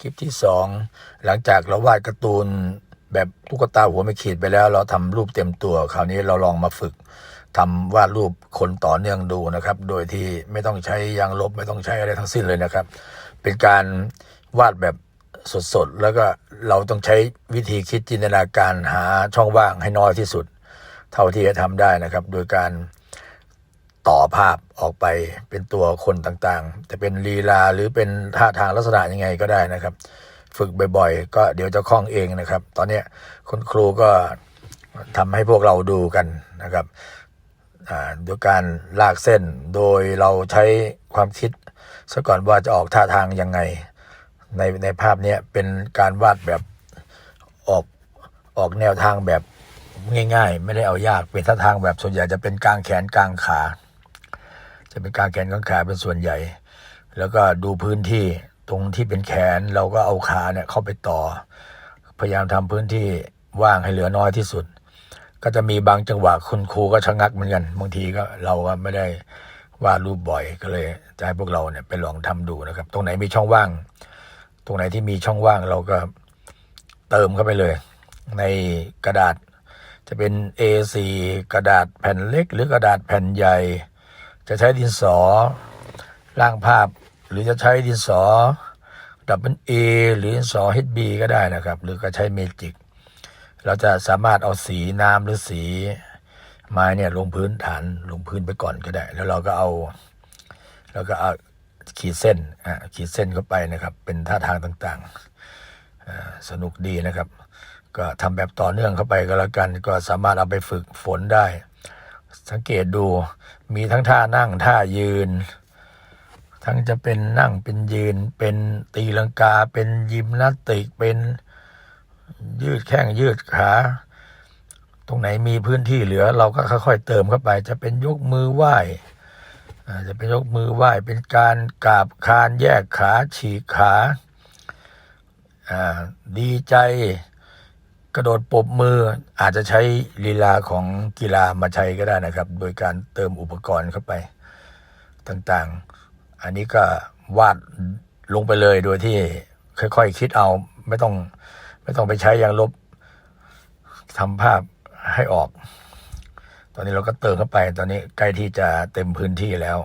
คลิปที่สองหลังจากเราวาดการ์ตูนแบบตุ๊กตาหัวไม่ขีดไปแล้ว เราทำรูปเต็มตัว คราวนี้เราลองมาฝึกทำวาดรูปคนต่อเนื่องดูนะครับ โดยที่ไม่ต้องใช้ยางลบไม่ต้องใช้อะไรทั้งสิ้นเลยนะครับ เป็นการวาดแบบสดๆ แล้วก็เราต้องใช้วิธีคิดจินตนาการหาช่องว่างให้น้อยที่สุด เท่าที่จะทำได้นะครับ โดยการ ต่อภาพออกไปเป็นตัวคนต่างๆ จะเป็นลีลาหรือเป็นท่าทางลักษณะยังไงก็ได้นะครับ ฝึกบ่อยๆ ก็เดี๋ยวจะคล่องเองนะครับ ตอนนี้คุณครูก็ทำให้พวกเราดูกันนะครับอ่าโดยการลากเส้นโดยเราใช้ความคิดซะก่อนว่าจะออกท่าทางยังไง ในในภาพนี้เป็นการวาดแบบออกออกแนวทางแบบง่าย ๆ ไม่ได้เอายากเป็นท่าทางแบบส่วนใหญ่จะเป็นกลางแขนกลางขา จะเป็นกางแขนกางขาเป็นส่วนใหญ่ แล้วก็ดูพื้นที่ตรงที่เป็นแขนเราก็เอาขาเนี่ยเข้าไปต่อ พยายามทำพื้นที่ว่างให้เหลือน้อยที่สุด ก็จะมีบางจังหวะคุณครูก็ชะงักเหมือนกันบางทีก็เราก็ไม่ได้วาดรูปบ่อยก็เลยจะให้พวกเราเนี่ยไปลองทำดูนะครับ ตรงไหนมีช่องว่าง ตรงไหนที่มีช่องว่างเราก็เติมเข้าไปเลย ในกระดาษจะเป็น A4 กระดาษแผ่นเล็ก หรือกระดาษแผ่นใหญ่ จะใช้ดินสอร่างภาพ หรือจะใช้ดินสอดับเบิลเอหรือดินสอ HB ก็ได้นะครับ หรือก็ใช้เมจิกเราจะสามารถเอาสีน้ำหรือสีไม้เนี่ยลงพื้นฐานลงพื้นไปก่อนก็ได้ แล้วเราก็เอาแล้วก็เอาขีดเส้นอ่าขีดเส้นเข้าไปนะครับ เป็นท่าทางต่างๆสนุกดีนะครับ ก็ทำแบบต่อเนื่องเข้าไปก็แล้วกัน ก็สามารถเอาไปฝึกฝนได้ สังเกตดูมีทั้งท่านั่งท่ายืน ทั้งจะเป็นนั่งเป็นยืน เป็นตีลังกา เป็นยิมนาสติก เป็นยืดแข้งยืดขา ตรงไหนมีพื้นที่เหลือ เราก็ค่อยๆเติมเข้าไป จะเป็นยกมือไหว้จะเป็นยกมือไหว้เป็นการกราบคานแยกขาฉีกขาดีใจ กระโดดปบมืออาจจะใช้ลีลาของกีฬามาใช้ก็ได้นะครับ โดยการเติมอุปกรณ์เข้าไปต่างๆ อันนี้ก็วาดลงไปเลยโดยที่ค่อยๆคิดเอาไม่ต้องไม่ต้องไปใช้ยางลบทำภาพให้ออก ตอนนี้เราก็เติมเข้าไป ตอนนี้ใกล้ที่จะเต็มพื้นที่แล้ว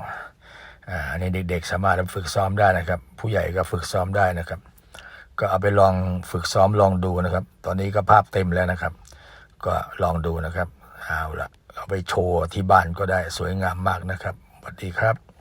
อ่าอันนี้เด็กๆ สามารถฝึกซ้อมได้นะครับ ผู้ใหญ่ก็ฝึกซ้อมได้นะครับ ก็เอาไปลองฝึกซ้อมลองดูนะครับ ตอนนี้ก็ภาพเต็มแล้วนะครับ ก็ลองดูนะครับเอาละเอาไปโชว์ที่บ้านก็ได้สวยงามมากนะครับสวัสดีครับ